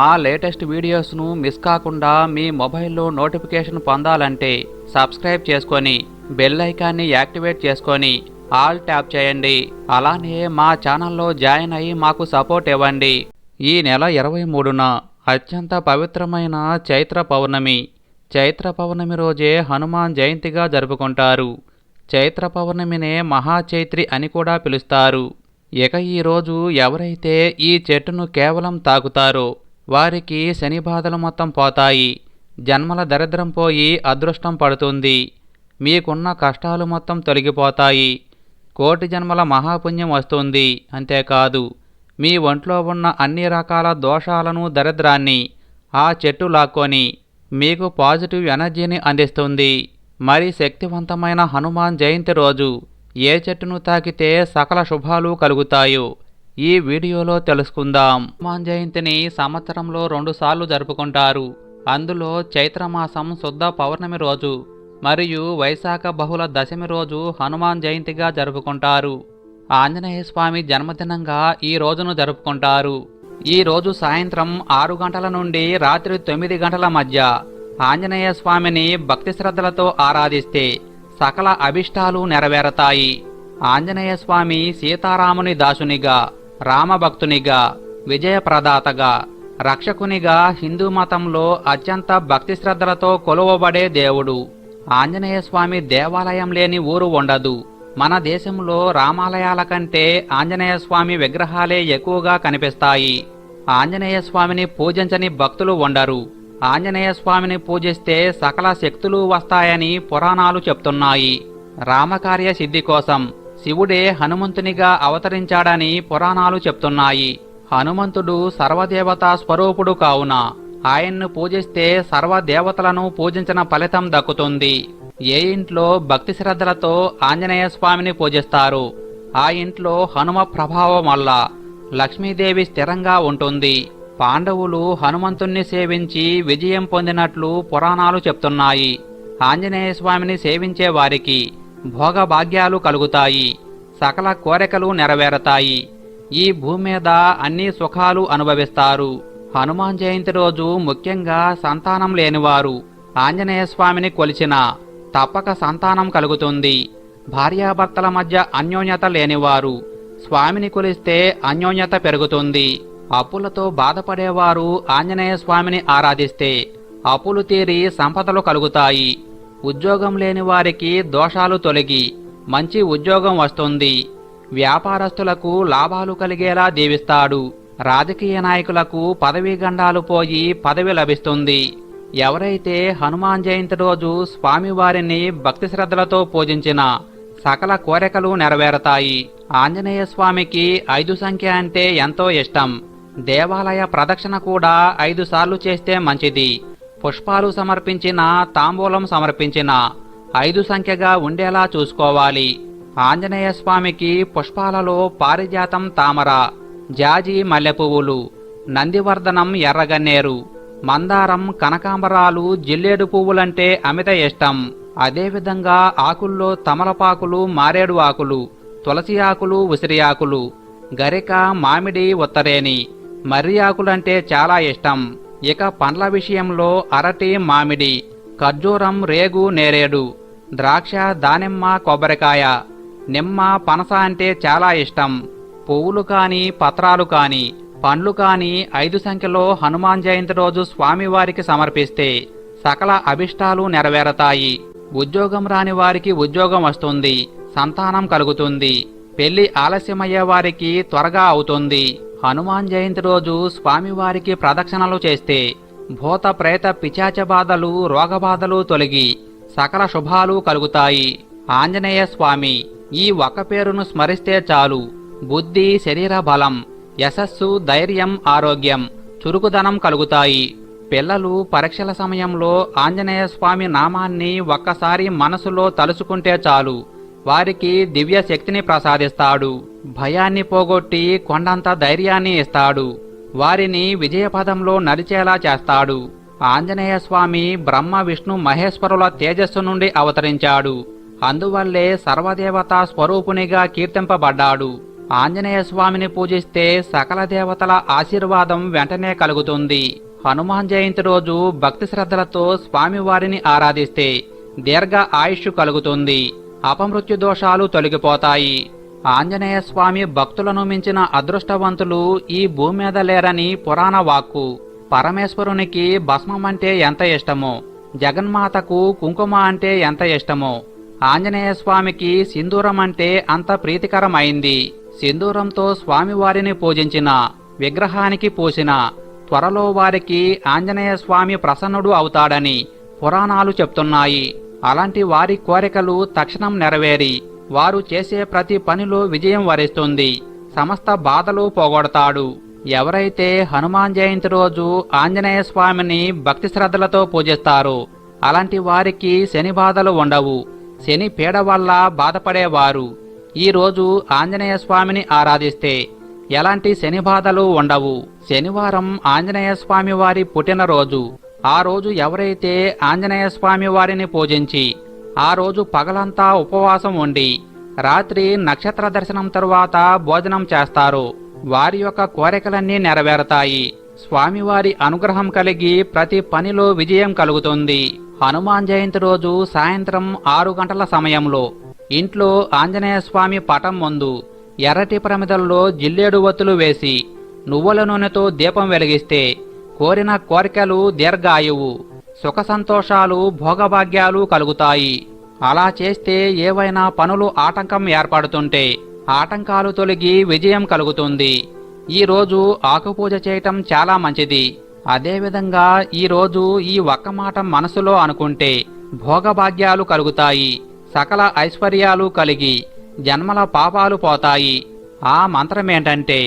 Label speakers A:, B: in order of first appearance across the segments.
A: మా latest వీడియోస్ను miss కాకుండా మీ మొబైల్లో నోటిఫికేషన్ పొందాలంటే సబ్స్క్రైబ్ చేసుకొని బెల్ ఐకాన్ని యాక్టివేట్ చేసుకొని ఆల్ ట్యాప్ చేయండి. అలానే మా ఛానల్లో జాయిన్ అయ్యి మాకు సపోర్ట్ ఇవ్వండి. ఈ నెల ఇరవై మూడున అత్యంత పవిత్రమైన చైత్ర పౌర్ణమి. చైత్ర పౌర్ణమి రోజే హనుమాన్ జయంతిగా జరుపుకుంటారు. చైత్ర పౌర్ణమినే మహాచైత్రి అని కూడా పిలుస్తారు. ఇక ఈరోజు ఎవరైతే ఈ చెట్టును కేవలం తాకుతారో వారికి శని బాధలు మొత్తం పోతాయి. జన్మల దరిద్రం పోయి అదృష్టం పడుతుంది. మీకున్న కష్టాలు మొత్తం తొలగిపోతాయి. కోటి జన్మల మహాపుణ్యం వస్తుంది. అంతేకాదు మీ ఒంట్లో ఉన్న అన్ని రకాల దోషాలను దరిద్రాన్ని ఆ చెట్టు లాక్కొని మీకు పాజిటివ్ ఎనర్జీని అందిస్తుంది. మరి శక్తివంతమైన హనుమాన్ జయంతి రోజు ఏ చెట్టును తాకితే సకల శుభాలు కలుగుతాయో ఈ వీడియోలో తెలుసుకుందాం. హనుమాన్ జయంతిని సంవత్సరంలో రెండుసార్లు జరుపుకుంటారు. అందులో చైత్రమాసం శుద్ధ పౌర్ణమి రోజు మరియు వైశాఖ బహుళ దశమి రోజు హనుమాన్ జయంతిగా జరుపుకుంటారు. ఆంజనేయ స్వామి జన్మదినంగా ఈ రోజును జరుపుకుంటారు. ఈ రోజు సాయంత్రం ఆరు గంటల నుండి రాత్రి తొమ్మిది గంటల మధ్య ఆంజనేయ స్వామిని భక్తి శ్రద్ధలతో ఆరాధిస్తే సకల అభిష్టాలు నెరవేరతాయి. ఆంజనేయ స్వామి సీతారాముని దాసునిగా రామభక్తునిగా విజయప్రదాతగా రక్షకునిగా హిందూ మతంలో అత్యంత భక్తి శ్రద్ధలతో కొలువబడే దేవుడు. ఆంజనేయ స్వామి దేవాలయం లేని ఊరు ఉండదు. మన దేశంలో రామాలయాల కంటే ఆంజనేయ స్వామి విగ్రహాలే ఎక్కువగా కనిపిస్తాయి. ఆంజనేయ స్వామిని పూజించని భక్తులు ఉండరు. ఆంజనేయ స్వామిని పూజిస్తే సకల శక్తులు వస్తాయని పురాణాలు చెప్తున్నాయి. రామకార్య సిద్ధి కోసం శివుడే హనుమంతునిగా అవతరించాడని పురాణాలు చెప్తున్నాయి. హనుమంతుడు సర్వదేవతా స్వరూపుడు కావున ఆయన్ను పూజిస్తే సర్వదేవతలను పూజించిన ఫలితం దక్కుతుంది. ఏ ఇంట్లో భక్తి శ్రద్ధలతో ఆంజనేయ స్వామిని పూజిస్తారు ఆ ఇంట్లో హనుమ ప్రభావం వల్ల లక్ష్మీదేవి స్థిరంగా ఉంటుంది. పాండవులు హనుమంతుణ్ణి సేవించి విజయం పొందినట్లు పురాణాలు చెప్తున్నాయి. ఆంజనేయ స్వామిని సేవించే వారికి భోగభాగ్యాలు కలుగుతాయి. సకల కోరికలు నెరవేరతాయి. ఈ భూమి మీద అన్ని సుఖాలు అనుభవిస్తారు. హనుమాన్ జయంతి రోజు ముఖ్యంగా సంతానం లేనివారు ఆంజనేయ స్వామిని కొలిచిన తప్పక సంతానం కలుగుతుంది. భార్యాభర్తల మధ్య అన్యోన్యత లేనివారు స్వామిని కొలిస్తే అన్యోన్యత పెరుగుతుంది. అప్పులతో బాధపడేవారు ఆంజనేయ స్వామిని ఆరాధిస్తే అప్పులు తీరి సంపదలు కలుగుతాయి. ఉద్యోగం లేని వారికి దోషాలు తొలగి మంచి ఉద్యోగం వస్తుంది. వ్యాపారస్తులకు లాభాలు కలిగేలా దీవిస్తాడు రాజకీయ నాయకులకు పదవీ గండాలు పోయి పదవి లభిస్తుంది. ఎవరైతే హనుమాన్ జయంతి రోజు స్వామివారిని భక్తి శ్రద్ధలతో పూజించిన సకల కోరికలు నెరవేరతాయి. ఆంజనేయ స్వామికి ఐదు సంఖ్య అంటే ఎంతో ఇష్టం. దేవాలయ ప్రదక్షిణ కూడా ఐదు సార్లు చేస్తే మంచిది. పుష్పాలు సమర్పించిన తాంబూలం సమర్పించిన ఐదు సంఖ్యగా ఉండేలా చూసుకోవాలి. ఆంజనేయ స్వామికి పుష్పాలలో పారిజాతం తామర జాజి మల్లెపువ్వులు నందివర్ధనం ఎర్రగన్నేరు మందారం కనకాంబరాలు జిల్లేడు పువ్వులంటే అమిత ఇష్టం. అదేవిధంగా ఆకుల్లో తమలపాకులు మారేడు ఆకులు తులసి ఆకులు ఉసిరి ఆకులు గరిక మామిడి ఉత్తరేని మర్రి ఆకులంటే చాలా ఇష్టం. ఇక పండ్ల విషయంలో అరటి మామిడి ఖర్జూరం రేగు నేరేడు ద్రాక్ష దానిమ్మ కొబ్బరికాయ నిమ్మ పనస అంటే చాలా ఇష్టం. పువ్వులు కాని పత్రాలు కాని పండ్లు కాని ఐదు సంఖ్యలో హనుమాన్ జయంతి రోజు స్వామివారికి సమర్పిస్తే సకల అభిష్టాలు నెరవేరతాయి. ఉద్యోగం రాని వారికి ఉద్యోగం వస్తుంది సంతానం కలుగుతుంది పెళ్ళి ఆలస్యమయ్యే వారికి త్వరగా అవుతుంది. హనుమాన్ జయంతి రోజు స్వామివారికి ప్రదక్షిణలు చేస్తే భూత ప్రేత పిచాచ బాధలు రోగబాధలు తొలగి సకల శుభాలు కలుగుతాయి. ఆంజనేయ స్వామి ఈ ఒక పేరును స్మరిస్తే చాలు. బుద్ధి శరీర బలం యశస్సు ధైర్యం ఆరోగ్యం చురుకుదనం కలుగుతాయి. పిల్లలు పరీక్షల సమయంలో ఆంజనేయ స్వామి నామాన్ని ఒక్కసారి మనసులో తలుచుకుంటే చాలు. వారికి దివ్య శక్తిని ప్రసాదిస్తాడు. భయాన్ని పోగొట్టి కొండంత ధైర్యాన్ని ఇస్తాడు. వారిని విజయపదంలో నడిచేలా చేస్తాడు. ఆంజనేయ స్వామి బ్రహ్మ విష్ణు మహేశ్వరుల తేజస్సు నుండి అవతరించాడు. అందువల్లే సర్వదేవతా స్వరూపునిగా కీర్తింపబడ్డాడు. ఆంజనేయ స్వామిని పూజిస్తే సకల దేవతల ఆశీర్వాదం వెంటనే కలుగుతుంది. హనుమాన్ జయంతి రోజు భక్తి శ్రద్ధలతో స్వామివారిని ఆరాధిస్తే దీర్ఘ ఆయుష్ కలుగుతుంది. అపమృత్యు దోషాలు తొలగిపోతాయి. ఆంజనేయ స్వామి భక్తులను మించిన అదృష్టవంతులు ఈ భూమి మీద లేరని పురాణ వాక్కు. పరమేశ్వరునికి భస్మం అంటే ఎంత ఇష్టమో జగన్మాతకు కుంకుమ అంటే ఎంత ఇష్టమో ఆంజనేయ స్వామికి సింధూరం అంటే అంత ప్రీతికరమైంది. సింధూరంతో స్వామివారిని పూజించిన విగ్రహానికి పూసిన త్వరలో వారికి ఆంజనేయ స్వామి ప్రసన్నుడు అవుతాడని పురాణాలు చెప్తున్నాయి. అలాంటి వారి కోరికలు తక్షణం నెరవేరి. వారు చేసే ప్రతి పనిలో విజయం వరిస్తుంది. సమస్త బాధలు పోగొడతాడు. ఎవరైతే హనుమాన్ జయంతి రోజు ఆంజనేయ స్వామిని భక్తి శ్రద్ధలతో పూజిస్తారో అలాంటి వారికి శని బాధలు ఉండవు. శని పీడ వల్ల బాధపడేవారు. ఈ రోజు ఆంజనేయ స్వామిని ఆరాధిస్తే ఎలాంటి శని బాధలు ఉండవు. శనివారం ఆంజనేయ స్వామి వారి పుట్టినరోజు. ఆ రోజు ఎవరైతే ఆంజనేయ స్వామి వారిని పూజించి ఆ రోజు పగలంతా ఉపవాసం ఉండి రాత్రి నక్షత్ర దర్శనం తరువాత భోజనం చేస్తారు వారి యొక్క కోరికలన్నీ నెరవేరతాయి. స్వామివారి అనుగ్రహం కలిగి ప్రతి పనిలో విజయం కలుగుతుంది. హనుమాన్ జయంతి రోజు సాయంత్రం ఆరు గంటల సమయంలో ఇంట్లో ఆంజనేయ స్వామి పటం ముందు ఎర్రటి ప్రమిదల్లో జిల్లేడు వత్తులు వేసి నువ్వుల నూనెతో దీపం వెలిగిస్తే కోరిన కోరికలు దీర్ఘాయువు సుఖ సంతోషాలు భోగభాగ్యాలు కలుగుతాయి. అలా చేస్తే ఏవైనా పనులు ఆటంకం ఏర్పడుతుంటే ఆటంకాలు తొలగి విజయం కలుగుతుంది. ఈ రోజు ఆకుపూజ చేయటం చాలా మంచిది. అదేవిధంగా ఈ రోజు ఈ ఒక్క మాట మనసులో అనుకుంటే భోగభాగ్యాలు కలుగుతాయి సకల ఐశ్వర్యాలు కలిగి జన్మల పాపాలు పోతాయి. ఆ మంత్రమేంటంటే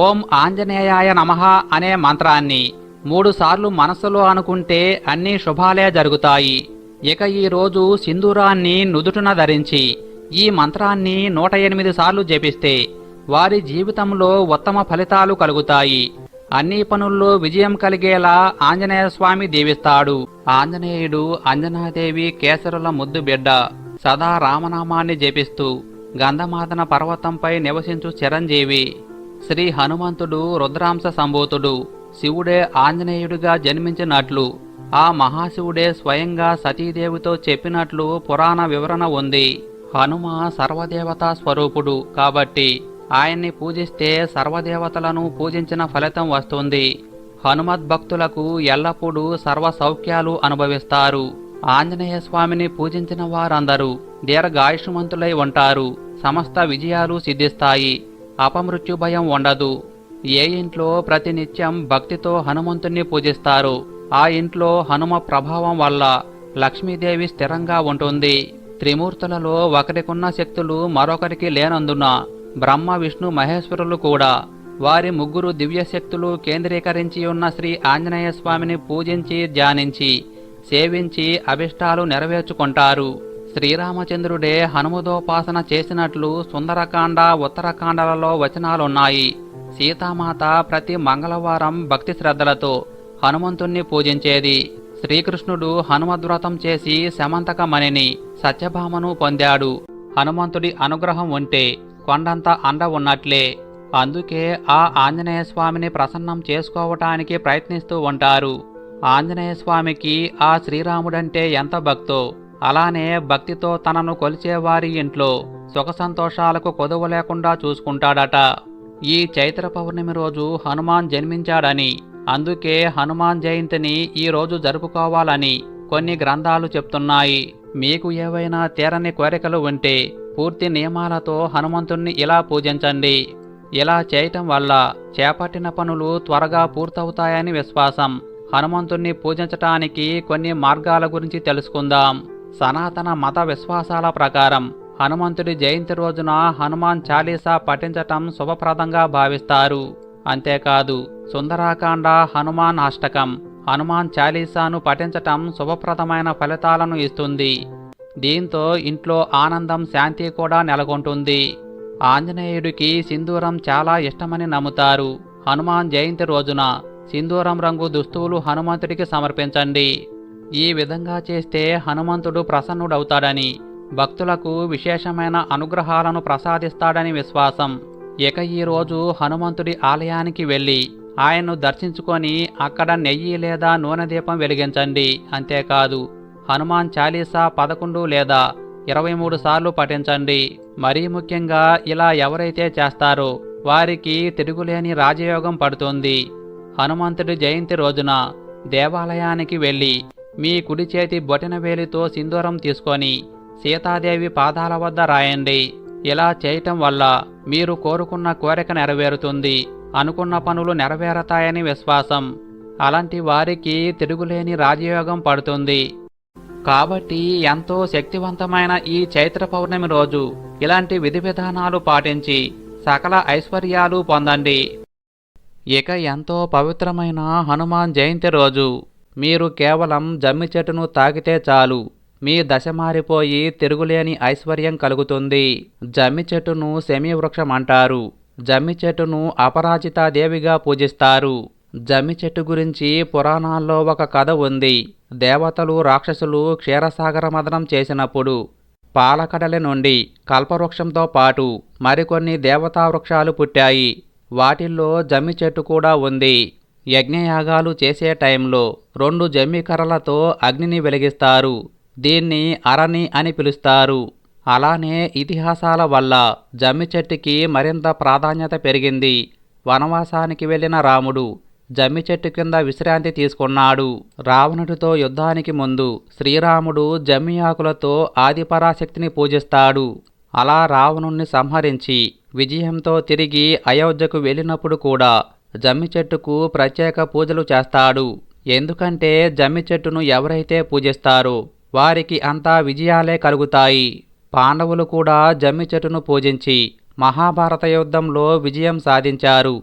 A: ఓం ఆంజనేయాయ నమః అనే మంత్రాన్ని మూడుసార్లు మనసులో అనుకుంటే అన్ని శుభాలే జరుగుతాయి. ఇక ఈ రోజు సింధూరాన్ని నుదుటున ధరించి ఈ మంత్రాన్ని నూట ఎనిమిది సార్లు జపిస్తే వారి జీవితంలో ఉత్తమ ఫలితాలు కలుగుతాయి. అన్ని పనుల్లో విజయం కలిగేలా ఆంజనేయ స్వామి దీవిస్తాడు. ఆంజనేయుడు అంజనాదేవి కేసరుల ముద్దు బిడ్డ. సదా రామనామాన్ని జపిస్తూ గంధమాదన పర్వతంపై నివసించు చిరంజీవి. శ్రీ హనుమంతుడు రుద్రాంశ సంభూతుడు. శివుడే ఆంజనేయుడిగా జన్మించినట్లు ఆ మహాశివుడే స్వయంగా సతీదేవితో చెప్పినట్లు పురాణ వివరణ ఉంది. హనుమ సర్వదేవతా స్వరూపుడు కాబట్టి ఆయన్ని పూజిస్తే సర్వదేవతలను పూజించిన ఫలితం వస్తుంది. హనుమద్భక్తులకు ఎల్లప్పుడూ సర్వ సౌఖ్యాలు అనుభవిస్తారు. ఆంజనేయ స్వామిని పూజించిన వారందరూ దీర్ఘాయుష్మంతులై ఉంటారు. సమస్త విజయాలు సిద్ధిస్తాయి. అపమృత్యు భయం ఉండదు. ఏ ఇంట్లో ప్రతినిత్యం భక్తితో హనుమంతుణ్ణి పూజిస్తారు ఆ ఇంట్లో హనుమ ప్రభావం వల్ల లక్ష్మీదేవి స్థిరంగా ఉంటుంది. త్రిమూర్తులలో ఒకరికున్న శక్తులు మరొకరికి లేనందున బ్రహ్మ విష్ణు మహేశ్వరులు కూడా వారి ముగ్గురు దివ్య శక్తులు కేంద్రీకరించి ఉన్న శ్రీ ఆంజనేయ స్వామిని పూజించి ధ్యానించి సేవించి అభిష్టాలు నెరవేర్చుకుంటారు. శ్రీరామచంద్రుడే హనుమదోపాసన చేసినట్లు సుందరకాండ ఉత్తరకాండలలో వచనాలున్నాయి. సీతామాత ప్రతి మంగళవారం భక్తి శ్రద్ధలతో హనుమంతుణ్ణి పూజించేది. శ్రీకృష్ణుడు హనుమద్వ్రతం చేసి శమంతకమణిని సత్యభామను పొందాడు. హనుమంతుడి అనుగ్రహం ఉంటే కొండంత అండ ఉన్నట్లే. అందుకే ఆ ఆంజనేయ స్వామిని ప్రసన్నం చేసుకోవటానికి ప్రయత్నిస్తూ ఉంటారు. ఆంజనేయ స్వామికి ఆ శ్రీరాముడంటే ఎంత భక్తో. అలానే భక్తితో తనను కొలిచేవారి ఇంట్లో సుఖ సంతోషాలకు కొదువ లేకుండా చూసుకుంటాడట. ఈ చైత్ర పౌర్ణమి రోజు హనుమాన్ జన్మించాడని. అందుకే హనుమాన్ జయంతిని ఈ రోజు జరుపుకోవాలని కొన్ని గ్రంథాలు చెప్తున్నాయి. మీకు ఏవైనా తీరని కోరికలు ఉంటే పూర్తి నియమాలతో హనుమంతుణ్ణి ఇలా పూజించండి. ఇలా చేయటం వల్ల చేపట్టిన పనులు త్వరగా పూర్తవుతాయని విశ్వాసం. హనుమంతుణ్ణి పూజించటానికి కొన్ని మార్గాల గురించి తెలుసుకుందాం. సనాతన మత విశ్వాసాల ప్రకారం హనుమంతుడి జయంతి రోజున హనుమాన్ చాలీసా పఠించటం శుభప్రదంగా భావిస్తారు. అంతేకాదు సుందరాకాండ హనుమాన్ అష్టకం హనుమాన్ చాలీసాను పఠించటం శుభప్రదమైన ఫలితాలను ఇస్తుంది. దీంతో ఇంట్లో ఆనందం శాంతి కూడా నెలకొంటుంది. ఆంజనేయుడికి సింధూరం చాలా ఇష్టమని నమ్ముతారు. హనుమాన్ జయంతి రోజున సింధూరం రంగు దుస్తువులు హనుమంతుడికి సమర్పించండి. ఈ విధంగా చేస్తే హనుమంతుడు ప్రసన్నుడవుతాడని భక్తులకు విశేషమైన అనుగ్రహాలను ప్రసాదిస్తాడని విశ్వాసం. ఇక ఈరోజు హనుమంతుడి ఆలయానికి వెళ్ళి ఆయన్ను దర్శించుకొని అక్కడ నెయ్యి లేదా నూనె దీపం వెలిగించండి. అంతేకాదు హనుమాన్ చాలీసా పదకొండు లేదా ఇరవై మూడు సార్లు పఠించండి. మరీ ముఖ్యంగా ఇలా ఎవరైతే చేస్తారో వారికి తిరుగులేని రాజయోగం పడుతుంది. హనుమంతుడి జయంతి రోజున దేవాలయానికి వెళ్ళి మీ కుడి చేతి బొటిన వేలితో సింధూరం తీసుకొని సీతాదేవి పాదాల వద్ద రాయండి. ఇలా చేయటం వల్ల మీరు కోరుకున్న కోరిక నెరవేరుతుంది. అనుకున్న పనులు నెరవేరతాయని విశ్వాసం. అలాంటి వారికి తిరుగులేని రాజయోగం పడుతుంది. కాబట్టి ఎంతో శక్తివంతమైన ఈ చైత్ర పౌర్ణమి రోజు ఇలాంటి విధి విధానాలు పాటించి సకల ఐశ్వర్యాలు పొందండి. ఇక ఎంతో పవిత్రమైన హనుమాన్ జయంతి రోజు. మీరు కేవలం జమ్మి చెట్టును తాకితే చాలు. మీ దశ మారిపోయి తిరుగులేని ఐశ్వర్యం కలుగుతుంది. జమ్మి చెట్టును శమీ వృక్షం అంటారు. జమ్మి చెట్టును అపరాజితాదేవిగా పూజిస్తారు. జమ్మి చెట్టు గురించి పురాణాల్లో ఒక కథ ఉంది. దేవతలు రాక్షసులు క్షీరసాగర మదనం చేసినప్పుడు పాలకడలి నుండి కల్పవృక్షంతో పాటు మరికొన్ని దేవతా వృక్షాలు పుట్టాయి. వాటిల్లో జమ్మి చెట్టు కూడా ఉంది. యజ్ఞయాగాలు చేసే టైంలో రెండు జమ్మి కర్రలతో అగ్నిని వెలిగిస్తారు. దీన్ని అరణి అని పిలుస్తారు. అలానే ఇతిహాసాల వల్ల జమ్మి చెట్టుకి మరింత ప్రాధాన్యత పెరిగింది. వనవాసానికి వెళ్ళిన రాముడు జమ్మి చెట్టు కింద విశ్రాంతి తీసుకున్నాడు. రావణుడితో యుద్ధానికి ముందు శ్రీరాముడు జమ్మి ఆకులతో ఆదిపరాశక్తిని పూజిస్తాడు. అలా రావణుణ్ణి సంహరించి విజయంతో తిరిగి అయోధ్యకు వెళ్ళినప్పుడు కూడా జమ్మి చెట్టుకు ప్రత్యేక పూజలు చేస్తాడు. ఎందుకంటే జమ్మి చెట్టును ఎవరైతే పూజిస్తారో వారికి అంతా విజయాలే కలుగుతాయి. పాండవులు కూడా జమ్మి చెట్టును పూజించి మహాభారత యుద్ధంలో విజయం సాధించారు.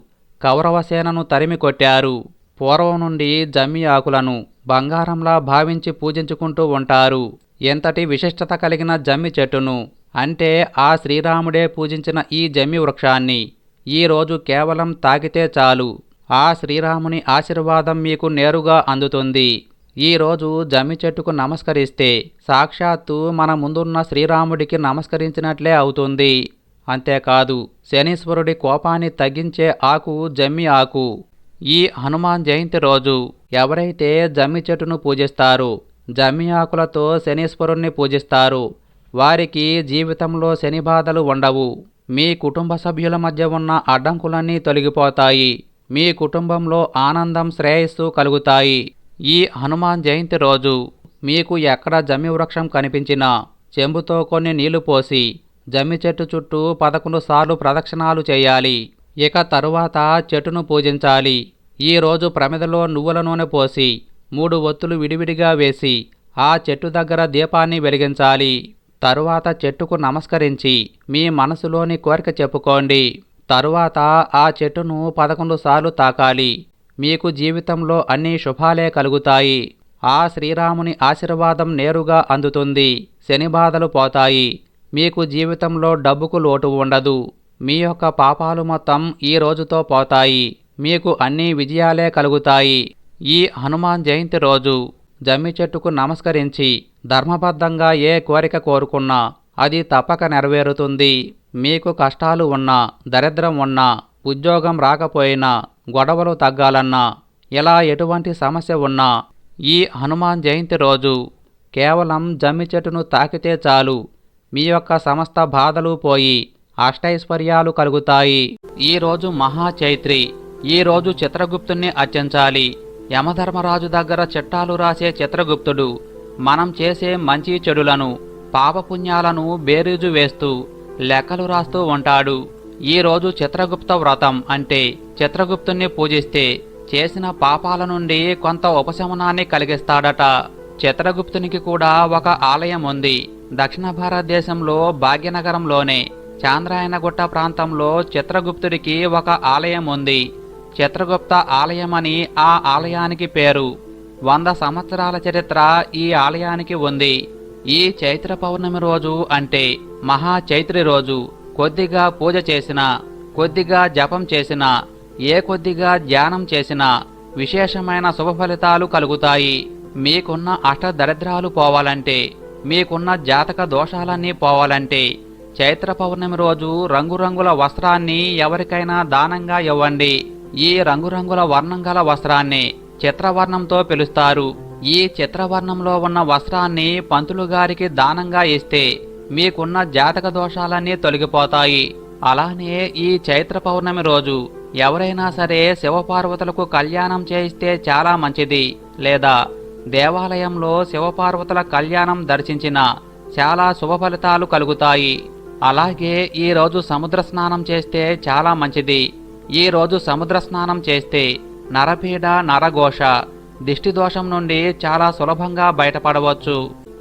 A: కౌరవసేనను తరిమి కొట్టారు. పూర్వం నుండి జమ్మి ఆకులను బంగారంలా భావించి పూజించుకుంటూ ఉంటారు. ఎంతటి విశిష్టత కలిగిన జమ్మి చెట్టును అంటే ఆ శ్రీరాముడే పూజించిన ఈ జమ్మి వృక్షాన్ని ఈరోజు కేవలం తాకితే చాలు. ఆ శ్రీరాముని ఆశీర్వాదం మీకు నేరుగా అందుతుంది. ఈరోజు జమ్మి చెట్టుకు నమస్కరిస్తే సాక్షాత్తు మన ముందున్న శ్రీరాముడికి నమస్కరించినట్లే అవుతుంది. అంతేకాదు శనీశ్వరుడి కోపాన్ని తగ్గించే ఆకు జమ్మి ఆకు. ఈ హనుమాన్ జయంతి రోజు ఎవరైతే జమ్మి చెట్టును పూజిస్తారు జమ్మి ఆకులతో శనీశ్వరుణ్ణి పూజిస్తారు. వారికి జీవితంలో శని బాధలు ఉండవు. మీ కుటుంబ సభ్యుల మధ్య ఉన్న అడ్డంకులన్నీ తొలగిపోతాయి. మీ కుటుంబంలో ఆనందం శ్రేయస్సు కలుగుతాయి. ఈ హనుమాన్ జయంతి రోజు మీకు ఎక్కడ జమ్మి వృక్షం కనిపించినా చెంబుతో కొన్ని నీళ్ళు పోసి జమ్మి చెట్టు చుట్టూ పదకొండు సార్లు ప్రదక్షిణాలు చేయాలి. ఇక తరువాత చెట్టును పూజించాలి. ఈ రోజు ప్రమిదలో నువ్వుల నూనె పోసి మూడు ఒత్తులు విడివిడిగా వేసి ఆ చెట్టు దగ్గర దీపాన్ని వెలిగించాలి. తరువాత చెట్టుకు నమస్కరించి మీ మనసులోని కోరిక చెప్పుకోండి. తరువాత ఆ చెట్టును పదకొండు సార్లు తాకాలి. మీకు జీవితంలో అన్ని శుభాలే కలుగుతాయి. ఆ శ్రీరాముని ఆశీర్వాదం నేరుగా అందుతుంది. శని బాధలు పోతాయి. మీకు జీవితంలో డబ్బుకు లోటు ఉండదు. మీ యొక్క పాపాలు మొత్తం ఈ రోజుతో పోతాయి. మీకు అన్ని విజయాలే కలుగుతాయి. ఈ హనుమాన్ జయంతి రోజు జమ్మి చెట్టుకు నమస్కరించి ధర్మబద్ధంగా ఏ కోరిక కోరుకున్నా అది తప్పక నెరవేరుతుంది. మీకు కష్టాలు ఉన్నా దరిద్రం ఉన్నా ఉద్యోగం రాకపోయినా గొడవలు తగ్గాలన్నా ఇలా ఎటువంటి సమస్య ఉన్నా ఈ హనుమాన్ జయంతి రోజు కేవలం జమ్మి చెట్టును తాకితే చాలు. మీ యొక్క సమస్త బాధలు పోయి అష్టైశ్వర్యాలు కలుగుతాయి. ఈరోజు మహాచైత్రి. ఈరోజు చిత్రగుప్తుణ్ణి అర్చించాలి. యమధర్మరాజు దగ్గర చిట్టాలు రాసే చిత్రగుప్తుడు మనం చేసే మంచి చెడులను పాపపుణ్యాలను బేరీజు వేస్తూ లెక్కలు రాస్తూ ఉంటాడు. ఈరోజు చిత్రగుప్త వ్రతం అంటే చిత్రగుప్తుణ్ణి పూజిస్తే చేసిన పాపాల నుండి కొంత ఉపశమనాన్ని కలిగిస్తాడట. చిత్రగుప్తునికి కూడా ఒక ఆలయం ఉంది. దక్షిణ భారతదేశంలో భాగ్యనగరంలోనే చాంద్రాయనగుట్ట ప్రాంతంలో చిత్రగుప్తుడికి ఒక ఆలయం ఉంది. చిత్రగుప్త ఆలయమని ఆ ఆలయానికి పేరు. వంద సంవత్సరాల చరిత్ర ఈ ఆలయానికి ఉంది. ఈ చైత్ర పౌర్ణమి రోజు అంటే మహా చైత్రి రోజు. కొద్దిగా పూజ చేసినా కొద్దిగా జపం చేసినా ఏ కొద్దిగా ధ్యానం చేసినా విశేషమైన శుభ ఫలితాలు కలుగుతాయి. మీకున్న అష్ట దరిద్రాలు పోవాలంటే మీకున్న జాతక దోషాలన్నీ పోవాలంటే చైత్ర పౌర్ణమి రోజు రంగురంగుల వస్త్రాన్ని ఎవరికైనా దానంగా ఇవ్వండి. ఈ రంగురంగుల వర్ణం గల వస్త్రాన్ని చిత్రవర్ణంతో పిలుస్తారు. ఈ చిత్రవర్ణంలో ఉన్న వస్త్రాన్ని పంతులు గారికి దానంగా ఇస్తే మీకున్న జాతక దోషాలన్నీ తొలగిపోతాయి. అలానే ఈ చైత్ర పౌర్ణమి రోజు ఎవరైనా సరే శివపార్వతులకు కళ్యాణం చేయిస్తే చాలా మంచిది. లేదా దేవాలయంలో శివపార్వతుల కళ్యాణం దర్శించిన చాలా శుభ ఫలితాలు కలుగుతాయి. అలాగే ఈరోజు సముద్ర స్నానం చేస్తే చాలా మంచిది. ఈ రోజు సముద్ర స్నానం చేస్తే నరపీడ నరఘోష దిష్టి దోషం నుండి చాలా సులభంగా బయటపడవచ్చు.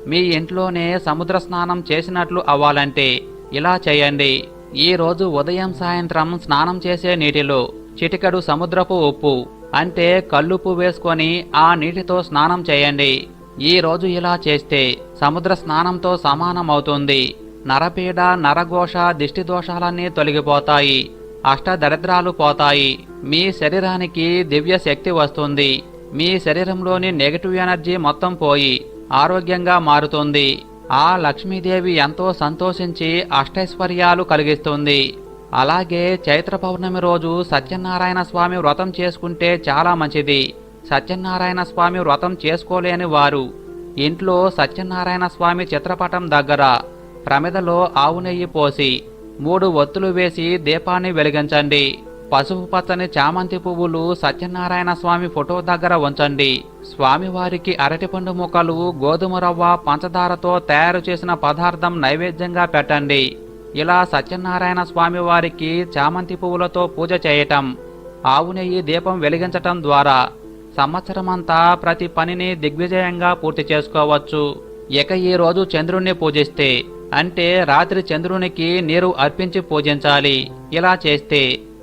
A: మీ ఇంట్లోనే సముద్ర స్నానం చేసినట్లు అవ్వాలంటే ఇలా చేయండి. ఈరోజు ఉదయం సాయంత్రం స్నానం చేసే నీటిలో చిటికడు సముద్రపు ఉప్పు అంటే కల్లుప్పు వేసుకొని ఆ నీటితో స్నానం చేయండి. ఈ రోజు ఇలా చేస్తే సముద్ర స్నానంతో సమానమవుతుంది. నరపీడ నరఘోష దిష్టి దోషాలన్నీ తొలగిపోతాయి. అష్టదరిద్రాలు పోతాయి. మీ శరీరానికి దివ్య శక్తి వస్తుంది. మీ శరీరంలోని నెగటివ్ ఎనర్జీ మొత్తం పోయి ఆరోగ్యంగా మారుతుంది. ఆ లక్ష్మీదేవి ఎంతో సంతోషించి అష్టైశ్వర్యాలు కలిగిస్తుంది. అలాగే చైత్ర పౌర్ణమి రోజు సత్యనారాయణ స్వామి వ్రతం చేసుకుంటే చాలా మంచిది. సత్యనారాయణ స్వామి వ్రతం చేసుకోలేని వారు. ఇంట్లో సత్యనారాయణ స్వామి చిత్రపటం దగ్గర ప్రమిదలో ఆవు నెయ్యి పోసి మూడు ఒత్తులు వేసి దీపాన్ని వెలిగించండి. పసుపు పచ్చని చామంతి పువ్వులు సత్యనారాయణ స్వామి ఫోటో దగ్గర ఉంచండి. స్వామివారికి అరటిపండు ముక్కలు గోధుమ రవ్వ పంచదారతో తయారు చేసిన పదార్థం నైవేద్యంగా పెట్టండి. ఇలా సత్యనారాయణ స్వామి వారికి చామంతి పువ్వులతో పూజ చేయటం ఆవు నెయ్యి దీపం వెలిగించటం ద్వారా సంవత్సరమంతా ప్రతి పనిని దిగ్విజయంగా పూర్తి చేసుకోవచ్చు. ఇక ఈ రోజు చంద్రుణ్ణి పూజిస్తే అంటే రాత్రి చంద్రునికి నీరు అర్పించి పూజించాలి. ఇలా చేస్తే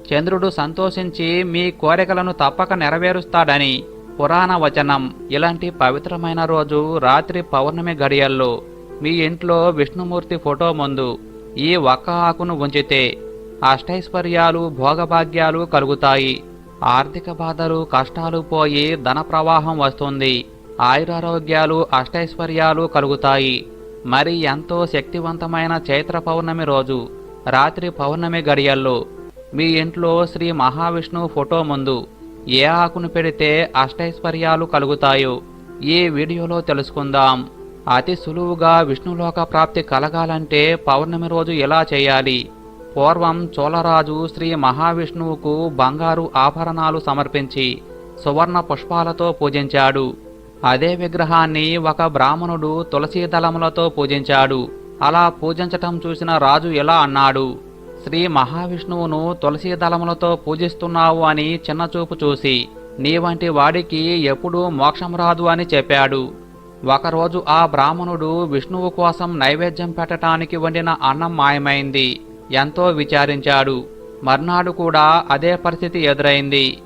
A: చంద్రుడు సంతోషించి మీ కోరికలను తప్పక నెరవేరుస్తాడని పురాణ వచనం. ఇలాంటి పవిత్రమైన రోజు రాత్రి పౌర్ణమి గడియల్లో మీ ఇంట్లో విష్ణుమూర్తి ఫోటో ముందు ఈ ఒక్క ఆకును ఉంచితే అష్టైశ్వర్యాలు భోగభాగ్యాలు కలుగుతాయి. ఆర్థిక బాధలు కష్టాలు పోయి ధన ప్రవాహం వస్తుంది. ఆయురారోగ్యాలు అష్టైశ్వర్యాలు కలుగుతాయి. మరి ఎంతో శక్తివంతమైన చైత్ర పౌర్ణమి రోజు రాత్రి పౌర్ణమి గడియల్లో మీ ఇంట్లో శ్రీ మహావిష్ణువు ఫోటో ముందు ఏ ఆకును పెడితే అష్టైశ్వర్యాలు కలుగుతాయో ఈ వీడియోలో తెలుసుకుందాం. అతి సులువుగా విష్ణులోక ప్రాప్తి కలగాలంటే పౌర్ణమి రోజు ఎలా చేయాలి? పూర్వం చోళరాజు శ్రీ మహావిష్ణువుకు బంగారు ఆభరణాలు సమర్పించి సువర్ణ పుష్పాలతో పూజించాడు. అదే విగ్రహాన్ని ఒక బ్రాహ్మణుడు తులసీదళములతో పూజించాడు. అలా పూజించటం చూసిన రాజు ఎలా అన్నాడు? శ్రీ మహావిష్ణువును తులసీ దళములతో పూజిస్తున్నావు అని చిన్నచూపు చూసి నీ వంటి వాడికి ఎప్పుడూ మోక్షం రాదు అని చెప్పాడు. ఒకరోజు ఆ బ్రాహ్మణుడు విష్ణువు కోసం నైవేద్యం పెట్టటానికి వండిన అన్నం మాయమైంది. ఎంతో విచారించాడు. మర్నాడు కూడా అదే పరిస్థితి ఎదురైంది.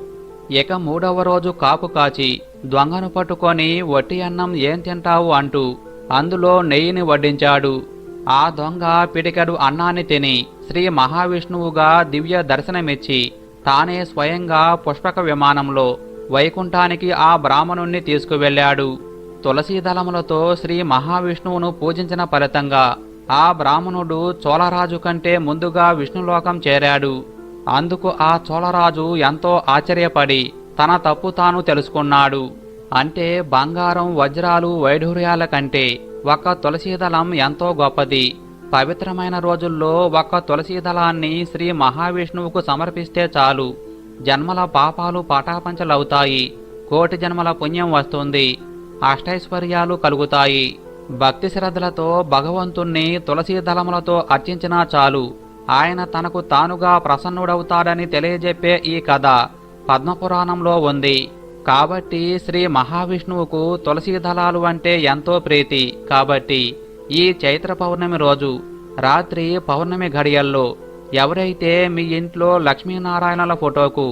A: ఇక మూడవ రోజు కాపు కాచి దొంగను పట్టుకొని వట్టి అన్నం ఏం తింటావు అంటూ అందులో నెయ్యిని వడ్డించాడు. ఆ దొంగ పిడికడు అన్నాన్ని తిని శ్రీ మహావిష్ణువుగా దివ్య దర్శనమిచ్చి తానే స్వయంగా పుష్పక విమానంలో వైకుంఠానికి ఆ బ్రాహ్మణుణ్ణి తీసుకువెళ్ళాడు. తులసీదళములతో శ్రీ మహావిష్ణువును పూజించిన ఫలితంగా ఆ బ్రాహ్మణుడు చోళరాజు కంటే ముందుగా విష్ణులోకం చేరాడు. అందుకు ఆ చోళరాజు ఎంతో ఆశ్చర్యపడి తన తప్పు తాను తెలుసుకున్నాడు. అంటే బంగారం వజ్రాలు వైఢూర్యాల కంటే ఒక తులసీదళం ఎంతో గొప్పది. పవిత్రమైన రోజుల్లో ఒక తులసీదళాన్ని శ్రీ మహావిష్ణువుకు సమర్పిస్తే చాలు. జన్మల పాపాలు పటాపంచలవుతాయి. కోటి జన్మల పుణ్యం వస్తుంది. అష్టైశ్వర్యాలు కలుగుతాయి. భక్తి శ్రద్ధలతో భగవంతుణ్ణి తులసీ దళములతో అర్చించినా చాలు. ఆయన తనకు తానుగా ప్రసన్నుడవుతాడని తెలియజెప్పే ఈ కథ పద్మపురాణంలో ఉంది. కాబట్టి శ్రీ మహావిష్ణువుకు తులసి దళాలు అంటే ఎంతో ప్రీతి. కాబట్టి ఈ చైత్ర పౌర్ణమి రోజు రాత్రి పౌర్ణమి ఘడియల్లో ఎవరైతే మీ ఇంట్లో లక్ష్మీనారాయణల ఫోటోకు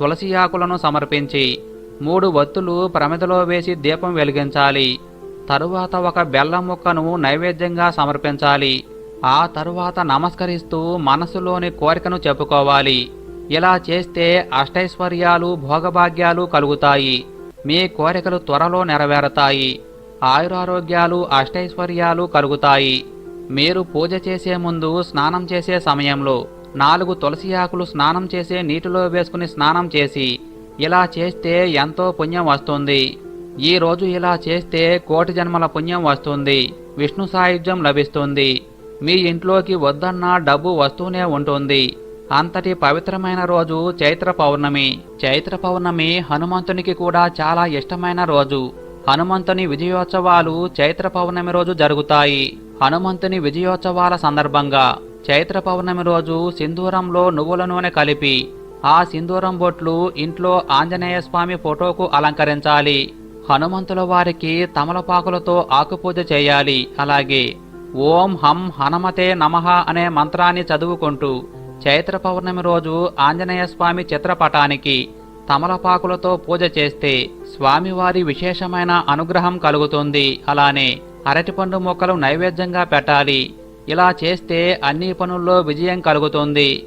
A: తులసి ఆకులను సమర్పించి మూడు వత్తులు ప్రమిదలో వేసి దీపం వెలిగించాలి తరువాత ఒక బెల్లం ముక్కను నైవేద్యంగా సమర్పించాలి ఆ తరువాత నమస్కరిస్తూ మనసులోని కోరికను చెప్పుకోవాలి. ఇలా చేస్తే అష్టైశ్వర్యాలు భోగభాగ్యాలు కలుగుతాయి. మీ కోరికలు త్వరలో నెరవేరతాయి. ఆయురారోగ్యాలు అష్టైశ్వర్యాలు కలుగుతాయి. మీరు పూజ చేసే ముందు స్నానం చేసే సమయంలో నాలుగు తులసి ఆకులు స్నానం చేసే నీటిలో వేసుకుని స్నానం చేసి ఇలా చేస్తే ఎంతో పుణ్యం వస్తుంది. ఈ రోజు ఇలా చేస్తే కోటి జన్మల పుణ్యం వస్తుంది. విష్ణు సాయుధ్యం లభిస్తుంది. మీ ఇంట్లోకి వద్దన్న డబ్బు వస్తూనే ఉంటుంది. అంతటి పవిత్రమైన రోజు చైత్ర పౌర్ణమి. చైత్ర పౌర్ణమి హనుమంతునికి కూడా చాలా ఇష్టమైన రోజు. హనుమంతుని విజయోత్సవాలు చైత్ర పౌర్ణమి రోజు జరుగుతాయి. హనుమంతుని విజయోత్సవాల సందర్భంగా చైత్ర పౌర్ణమి రోజు సింధూరంలో నువ్వుల నూనె కలిపి ఆ సింధూరం బొట్లు ఇంట్లో ఆంజనేయ స్వామి ఫోటోకు అలంకరించాలి. హనుమంతుల వారికి తమలపాకులతో ఆకుపూజ చేయాలి. అలాగే ఓం హం హనుమతే నమః అనే మంత్రాన్ని చదువుకుంటూ చైత్ర పౌర్ణమి రోజు ఆంజనేయ స్వామి చిత్రపటానికి తమలపాకులతో పూజ చేస్తే స్వామివారి విశేషమైన అనుగ్రహం కలుగుతుంది. అలానే అరటిపండు మొక్కలు నైవేద్యంగా పెట్టాలి. ఇలా చేస్తే అన్ని పనుల్లో విజయం కలుగుతుంది.